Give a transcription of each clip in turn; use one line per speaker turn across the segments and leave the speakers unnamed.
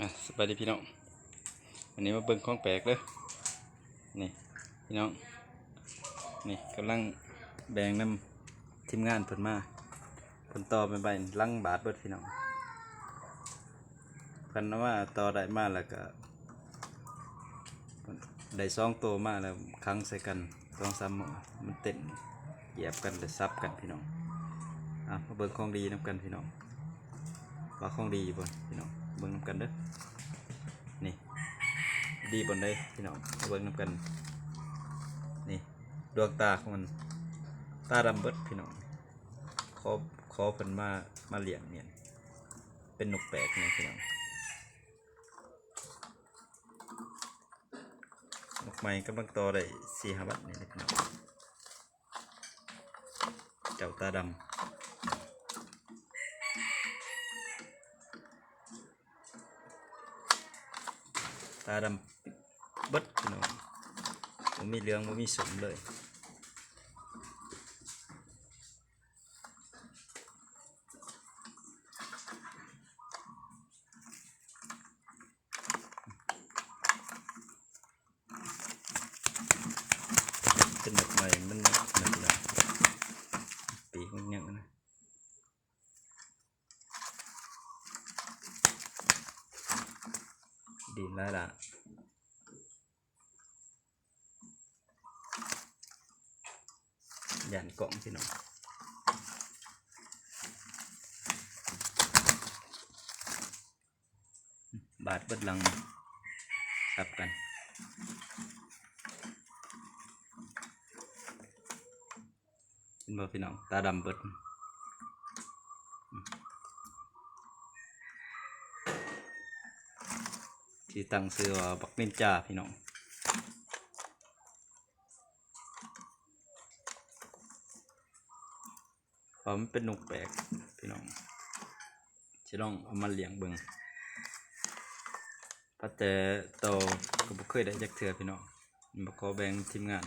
อะสบายดีพี่น้องวันนี้มาเบิ่งของแปลกเลยนี่พี่น้องนี่กำลังแบ่งน้ำทีมงานเพิ่นมาเพิ่นต่อไปไปลังบาทเบิดพี่น้องพิ่นว่าต่อได้มาแล้วก็ได้สองตัวมาแล้วค้างใส่กันสองสามมื้อมันเต้นเหยียบกันเลยซับกันพี่น้องอะมาเบิ่งของดีนํกันพี่น้องว่าของดีบ่พี่น้อง เบิ่งนำกันเด้อนี่ ดีบนได้พี่น้องเบิ่งนำกัน นี่ดวงตาของมัน ตาดำเบิดพี่น้องขอขอเพิ่นมามาเลี้ยงเนี่ยเป็นนกแปลกเนี่ยพี่น้องนกใหม่กำลังโตได้สี่ห้าบัดนี่นะพี่น้องเจ้าตาดำ ตาดำบิดพี่น้องมันมีเหลืองมันมีสมเลย เป็นแบบใหม่มันนั่นแหละปีกมันยังนะ ดีแล้วล่ะยันกล่องพี่น้องบาดเบิดหลังทับกันเป็นบ่พี่น้องตาดำเบิดอืม ที่ตั้งซื้อว่าบักเมนจ่าพี่น้องเพรามเป็นนกแปลกพี่น้องจะลองเอามาเลี้ยงเบิงพัดแต่โตก็บ่เคยได้จักเทื่อพี่น้องมาขอแบ่งทีมงาน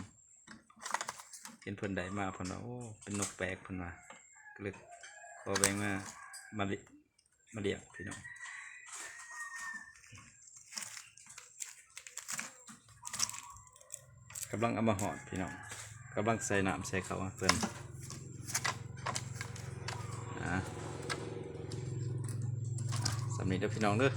เห็นเพิ่นได้มาเพิ่นว่าโอ้เป็นนกแปลกเพิ่นว่าก็เลยขอแบ่งมามามาเลี้ยงพี่น้อง กำลังเอามาหอดพี่น้องกำลังใส่น้ำใส่เขาเพิ่นะอะสำนีเด้อพี่น้องเด้อ